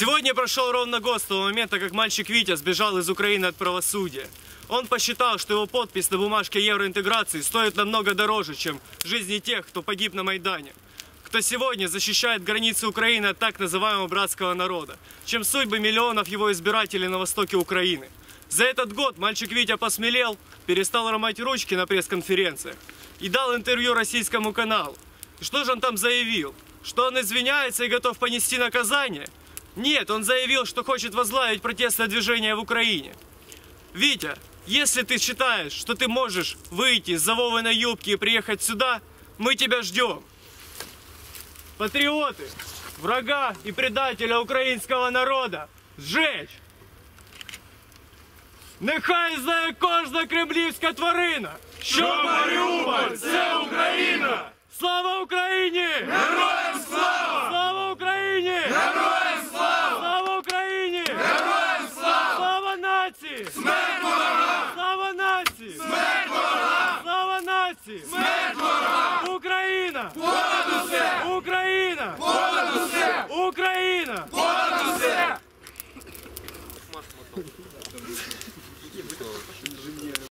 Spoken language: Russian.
Сегодня прошел ровно год с того момента, как мальчик Витя сбежал из Украины от правосудия. Он посчитал, что его подпись на бумажке евроинтеграции стоит намного дороже, чем жизни тех, кто погиб на Майдане. Кто сегодня защищает границы Украины от так называемого братского народа, чем судьбы миллионов его избирателей на востоке Украины. За этот год мальчик Витя посмелел, перестал ломать ручки на пресс-конференциях и дал интервью российскому каналу. И что же он там заявил? Что он извиняется и готов понести наказание? Нет, он заявил, что хочет возглавить протестное движение в Украине. Витя, если ты считаешь, что ты можешь выйти из Вовиной юбки и приехать сюда, мы тебя ждем. Патриоты, врага и предателя українського народа сжечь! Нехай знає кожна кремлівська тварина, що Маріуполь – це Україна! Слава Україні! Героям нації! Смерть ворогам! Слава нації! Смерть ворогам! Слава нації! Смерть ворогам! Україна! Понад усе! Україна! Понад усе! Україна! Понад усе! Машмо